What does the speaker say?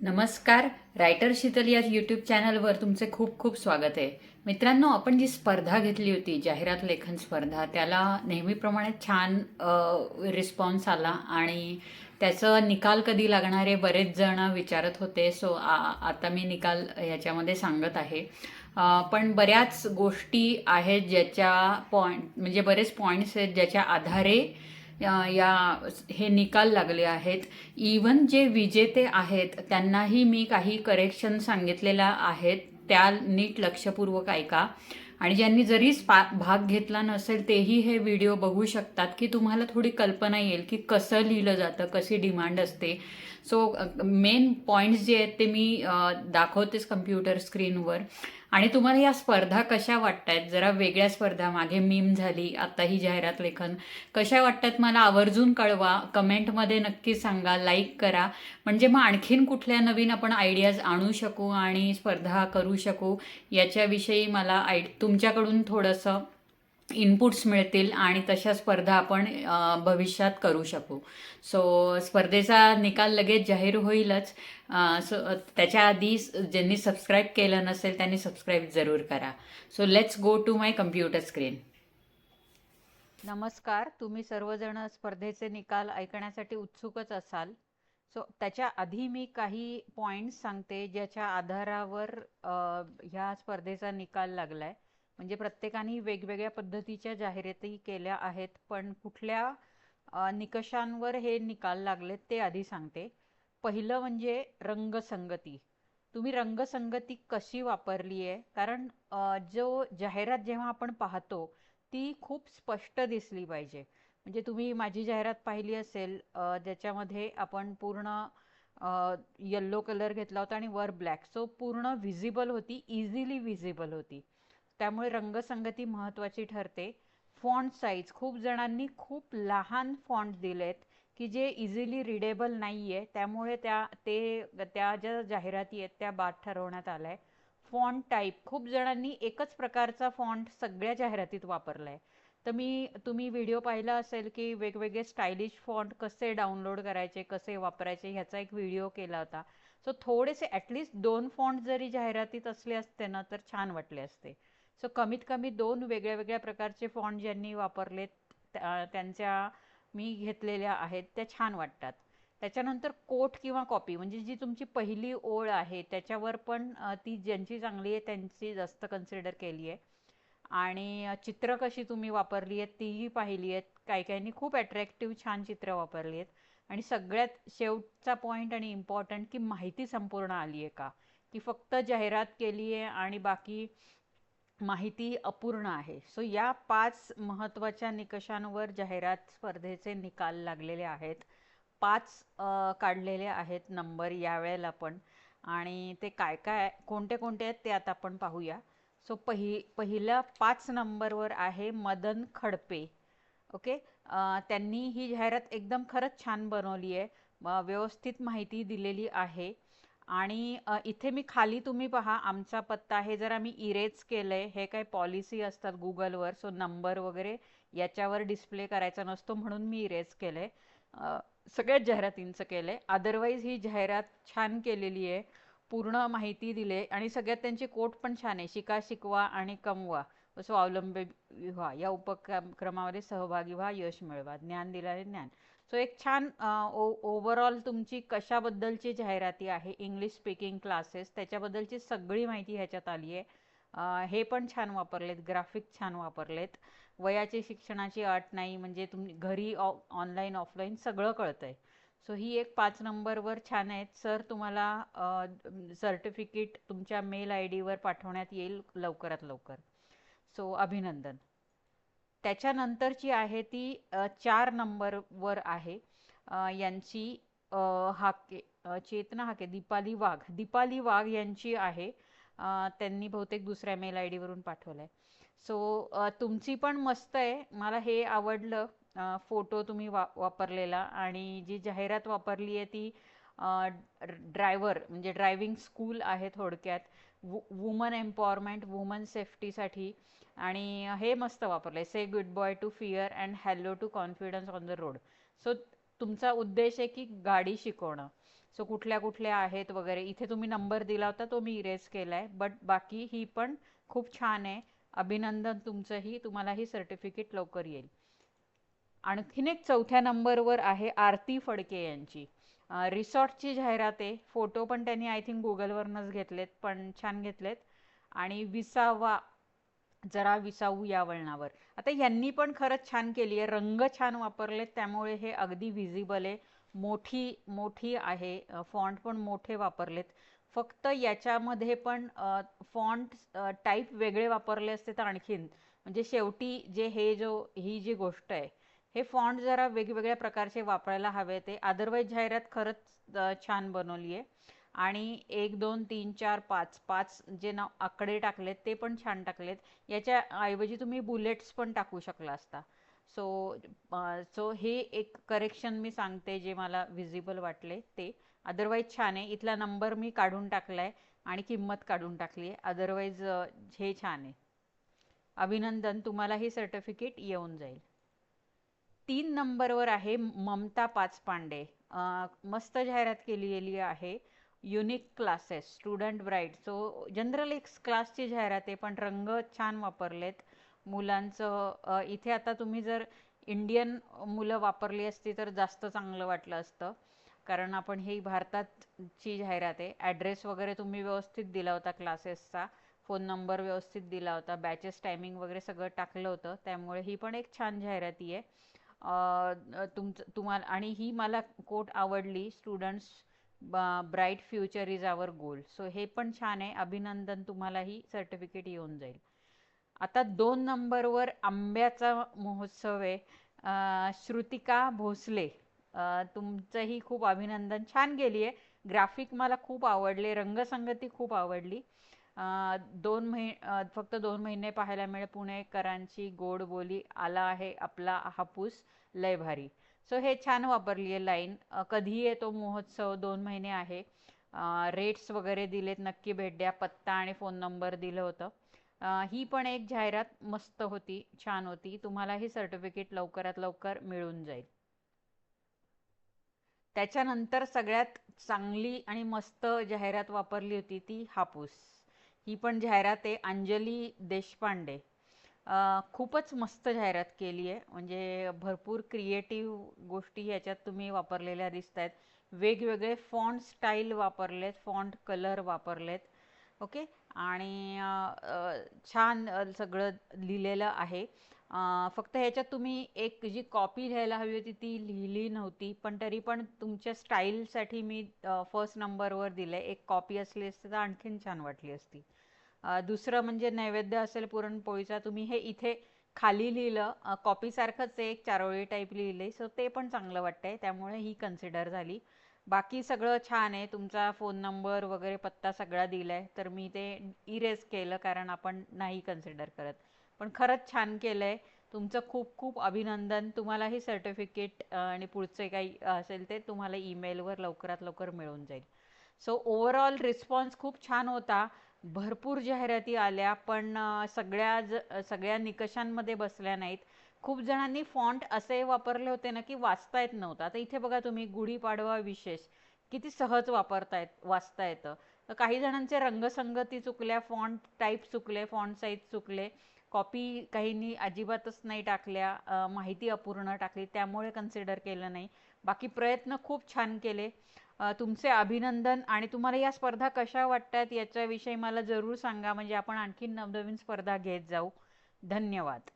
नमस्कार रायटर शीतल या यूट्यूब चॅनलवर तुमचे खूप खूप स्वागत आहे. मित्रांनो आपण जी स्पर्धा घेतली होती जाहिरात लेखन स्पर्धा त्याला नेहमीप्रमाणे छान रिस्पॉन्स आला आणि त्याचं निकाल कधी लागणारे बरेच जण विचारत होते सो आ आता मी निकाल याच्यामध्ये सांगत आहे. पण बऱ्याच गोष्टी आहेत ज्याच्या पॉईंट म्हणजे बरेच पॉईंट्स आहेत ज्याच्या आधारे या हे निकाल लागले आहेत. इवन जे विजेते आहेत त्यांनाही मी काही करेक्शन सांगितलेल्या आहेत. त्या नीट लक्षपूर्वक ऐका. आणि ज्यांनी जरी स्पा भाग घेतला नसेल तेही हे व्हिडिओ बघू शकतात की तुम्हाला थोडी कल्पना येईल की कसं लिहिलं जातं कशी डिमांड असते. सो मेन पॉईंट्स जे आहेत ते मी दाखवतेच कम्प्युटर स्क्रीनवर आणि तुम्हाला या स्पर्धा कशा वाटत आहेत जरा वेगळ्या स्पर्धा मागे मीम झाली आता ही जाहिरात लेखन. कशा वाटतात मला? आवर्जून कळवा. कमेंटमध्ये नक्की सांगा लाईक करा. म्हणजे मग आणखीन कुठल्या नवीन आपण आयडियाज आणू शकू आणि स्पर्धा करू शकू? याच्याविषयी मला आय तुमच्याकडून थोडंसं इनपुट्स मिळतील आणि तशा स्पर्धा आपण भविष्यात करू शकू. सो स्पर्धेचा निकाल लगेच जाहीर होईलच. सो त्याच्या आधी ज्यांनी सबस्क्राईब केलं नसेल त्यांनी सबस्क्राईब जरूर करा. So let's go to my computer screen नमस्कार. तुम्ही सर्वजण स्पर्धेचे निकाल ऐकण्यासाठी उत्सुकच असाल. सो त्याच्या आधी मी काही पॉइंट्स सांगते ज्याच्या आधारावर ह्या स्पर्धेचा निकाल लागलाय. म्हणजे प्रत्येकाने वेगवेगळ्या पद्धतीच्या जाहिराती केल्या आहेत पण कुठल्या निकषांवर हे निकाल लागलेत ते आधी सांगते. पहिलं म्हणजे रंगसंगती. तुम्ही रंगसंगती कशी वापरली आहे कारण जो जाहिरात जेव्हा आपण पाहतो ती खूप स्पष्ट दिसली पाहिजे. म्हणजे तुम्ही माझी जाहिरात पाहिली असेल ज्याच्यामध्ये आपण पूर्ण येल्लो कलर घेतला होता आणि वर ब्लॅक सो पूर्ण व्हिजिबल होती इझिली व्हिजिबल होती. त्यामुळे रंगसंगती महत्त्वाची ठरते. फॉन्ट साईज खूप जणांनी खूप लहान फॉन्ट दिलेत की जे इझिली रिडेबल नाही आहे त्यामुळे त्या ते त्या ज्या जाहिराती आहेत त्या बाद ठरवण्यात आल्या. आहे फॉन्ट टाईप खूप जणांनी एकच प्रकारचा फॉन्ट सगळ्या जाहिरातीत वापरला आहे तर मी तुम्ही व्हिडिओ पाहिला असेल की वेगवेगळे स्टायलिश फॉन्ट कसे डाउनलोड करायचे कसे वापरायचे ह्याचा एक व्हिडिओ केला होता. सो थोडेसे ॲटलिस्ट दोन फॉन्ट जरी जाहिरातीत असले असते ना तर छान वाटले असते. सो कमीत कमी दोन वेगळ्या वेगळ्या प्रकारचे फॉन्ट ज्यांनी वापरलेत त्या- त्यांच्या मी घेतलेल्या आहेत त्या छान वाटतात. त्याच्यानंतर कोट किंवा कॉपी म्हणजे जी तुमची पहिली ओळ आहे त्याच्यावर पण ती ज्यांची चांगली आहे त्यांची जास्त कन्सिडर केली आहे आणि चित्र कशी तुम्ही वापरली आहेत तीही पाहिली आहेत. काही काहींनी खूप अट्रॅक्टिव्ह छान चित्र वापरली आहेत. आणि सगळ्यात शेवटचा पॉईंट आणि इम्पॉर्टंट की माहिती संपूर्ण आली आहे का? की फक्त जाहिरात केली आहे आणि बाकी माहिती अपूर्ण आहे. सो या पाच महत्त्वाच्या निकषांवर जाहिरात स्पर्धेचे निकाल लागलेले आहेत. पाच काढलेले आहेत नंबर यावेळेला पण. आणि ते काय काय कोणते कोणते आहेत ते आता आपण पाहूया. सो पहि पहिल्या पाच नंबरवर आहे मदन खडपे. ओके? त्यांनी ही जाहिरात एकदम खरंच छान बनवली आहे. व्यवस्थित माहिती दिलेली आहे. आणि इथे मी खाली तुम्ही पहा आमचा पत्ता हे जरा आम्ही इरेज केलंय हे काही पॉलिसी असतात गुगलवर सो नंबर वगैरे याच्यावर डिस्प्ले करायचा नसतो म्हणून मी इरेज केलंय. अ, सगळ्याच जाहिरातींचं केलंय. अदरवाईज ही जाहिरात छान केलेली आहे पूर्ण माहिती दिली आणि सगळ्यात त्यांची कोट पण छान आहे शिका शिकवा आणि कमवा व स्वावलंबी व्हा. या उपक्रमामध्ये सहभागी व्हा यश मिळवा. ज्ञान दिल्याने ज्ञान. सो एक छान ओव्हरऑल तुमची कशाबद्दलची जाहिराती आहे? इंग्लिश स्पीकिंग क्लासेस त्याच्याबद्दलची सगळी माहिती ह्याच्यात आली आहे. हे पण छान वापरलेत. ग्राफिक छान वापरलेत. वयाची शिक्षणाची अट नाही म्हणजे तुम्ही घरी ऑनलाईन ऑफलाईन सगळं कळतंय. सो ही एक पाच नंबरवर छान आहेत. सर तुम्हाला सर्टिफिकेट तुमच्या मेल आय डीवर पाठवण्यात येईल लवकरात लवकर. सो अभिनंदन. त्याच्यानंतरची आहे ती चार नंबरवर आहे. यांची हाके चेतना हाके दीपाली वाघ. दीपाली वाघ यांची आहे. त्यांनी बहुतेक दुसऱ्या मेल आय डीवरून पाठवलं आहे सो तुमची पण मस्त आहे. मला हे आवडलं. फोटो तुम्ही वा वापरलेला आणि जी जाहिरात वापरली आहे ती ड्रायव्हर म्हणजे ड्रायव्हिंग स्कूल आहे थोडक्यात. वु वुमन एम्पॉवरमेंट वुमन सेफ्टीसाठी आणि हे मस्त वापरलं आहे say good bye to fear and hello to confidence on the road so तुमचा उद्देश आहे की गाडी शिकवणं. सो कुठल्या कुठल्या आहेत वगैरे. इथे तुम्ही नंबर दिला होता तो मी इरेज केलाय. बट बाकी ही पण खूप छान आहे. अभिनंदन तुमचंही. तुम्हालाही सर्टिफिकेट लवकर येईल. आणखीन एक चौथ्या नंबरवर आहे आरती फडके यांची. रिसॉर्टची जाहिरात आहे. फोटो पण त्यांनी आय थिंक गुगलवरनंच घेतलेत पण छान घेतलेत. आणि विसावा जरा विसावू या वळणावर. आता यांनी पण खरंच छान केली आहे. रंग छान वापरलेत त्यामुळे हे अगदी व्हिजिबल आहे. मोठी मोठी आहे. फॉन्ट पण मोठे वापरलेत. फक्त याच्यामध्ये पण फॉन्ट टाईप वेगळे वापरले असते तर आणखीन. म्हणजे शेवटी जे हे जो ही जी गोष्ट आहे हे फॉन्ट जरा वेगवेगळ्या प्रकारचे वापरायला हवे ते. अदरवाईज जाहिरात खरंच छान बनवली आहे आणि एक दोन तीन चार पाच पाच जे नाव आकडे टाकलेत ते पण छान टाकलेत. याच्या ऐवजी तुम्ही बुलेट्स पण टाकू शकला असता. सो सो हे एक करेक्शन मी सांगते जे मला विजिबल वाटले ते. अदरवाईज छान आहे. इथला नंबर मी काढून टाकलाय आणि किंमत काढून टाकली आहे अदरवाईज हे छान आहे. अभिनंदन. तुम्हाला ही सर्टिफिकेट येऊन जाईल. तीन नंबरवर आहे ममता पाचपांडे. मस्त जाहिरात केलेली आहे. Unique classes student bright so general एक क्लासची जाहिरात आहे पण रंग छान वापरलेत. मुलांचं इथे आता तुम्ही जर इंडियन मुलं वापरली असती तर जास्त चांगलं वाटलं असतं. कारण आपण ही भारतातची जाहिरात आहे. ॲड्रेस वगैरे तुम्ही व्यवस्थित दिला होता क्लासेसचा फोन नंबर व्यवस्थित दिला होता. बॅचेस टायमिंग वगैरे सगळं टाकलं होतं. त्यामुळे ही पण एक छान जाहिराती आहे. तुमचं तुम्हाला आणि ही मला कोट आवडली students bright future is our goal so हे पण छान आहे. अभिनंदन तुम्हाला ही सर्टिफिकेट येऊन जाईल. आता दोन नंबरवर आंब्याचा महोत्सव आहे. श्रुतिका भोसले. तुमचंही खूप अभिनंदन. छान गेली आहे ग्राफिक मला खूप आवडले. रंगसंगती खूप आवडली. दोन महि फक्त दोन महिने पाहायला मिळेल. पुणेकरांची गोड बोली आला आहे आपला हापूस. लय भारी. सो हे छान वापरली आहे लाईन. कधी आहे तो महोत्सव दोन महिने आहे. रेट्स वगैरे दिलेत. नक्की भेट द्या. पत्ता आणि फोन नंबर दिलं होतं. ही पण एक जाहिरात मस्त होती छान होती. तुम्हाला ही सर्टिफिकेट लवकरात लवकर मिळून जाईल. त्याच्यानंतर सगळ्यात चांगली आणि मस्त जाहिरात वापरली होती ती हापूस. ही पण जाहिरात आहे अंजली देशपांडे. खूपच मस्त जाहिरात केली आहे. म्हणजे भरपूर क्रिएटिव्ह गोष्टी ह्याच्यात तुम्ही वापरलेल्या दिसत आहेत वेगवेगळे फॉन्ट स्टाईल वापरलेत फॉन्ट कलर वापरलेत. ओके आणि छान सगळं लिहिलेलं आहे. फक्त ह्याच्यात तुम्ही एक जी कॉपी लिहायला हवी होती ती लिहिली नव्हती. पण तरी पण तुमच्या स्टाईलसाठी मी फर्स्ट नंबरवर दिलं एक कॉपी असली असती तर आणखीन छान वाटली असती. दुसरं म्हणजे नैवेद्य असेल पुरणपोळीचा तुम्ही हे इथे खाली लिहिलं. कॉपीसारखंच एक चारोळी टाईप लिहिले सो ते पण चांगलं वाटतंय त्यामुळे ही कन्सिडर झाली. बाकी सगळं छान आहे तुमचा फोन नंबर वगैरे पत्ता सगळा दिलाय तर मी ते इरेज केलं कारण आपण नाही कन्सिडर करत. पण खरंच छान केलंय तुमचं खूप खूप अभिनंदन. तुम्हाला हे सर्टिफिकेट आणि पुढचे काही असेल ते तुम्हाला ईमेलवर लवकरात लवकर मिळून जाईल. सो ओव्हरऑल रिस्पॉन्स खूप छान होता. भरपूर जाहिराती आल्या पण सगळ्या ज सगळ्या निकषांमध्ये बसल्या नाहीत. खूप जणांनी फॉन्ट असे वापरले होते ना की वाचता येत नव्हतं. आता इथे बघा तुम्ही गुढीपाडवा विशेष. किती सहज वापरता येत वाचता येतं. तर काही जणांचे रंगसंगती चुकल्या फॉन्ट टाईप चुकले फॉन्ट साईज चुकले. कॉपी काहींनी अजिबातच नाही टाकल्या माहिती अपूर्ण टाकली. त्यामुळे कन्सिडर केलं नाही. बाकी प्रयत्न खूप छान केले. तुमचे अभिनंदन आणि तुम्हाला या स्पर्धा कशा वाटतात याच्याविषयी मला जरूर सांगा. म्हणजे आपण आणखीन नवनवीन स्पर्धा घेत जाऊ. धन्यवाद.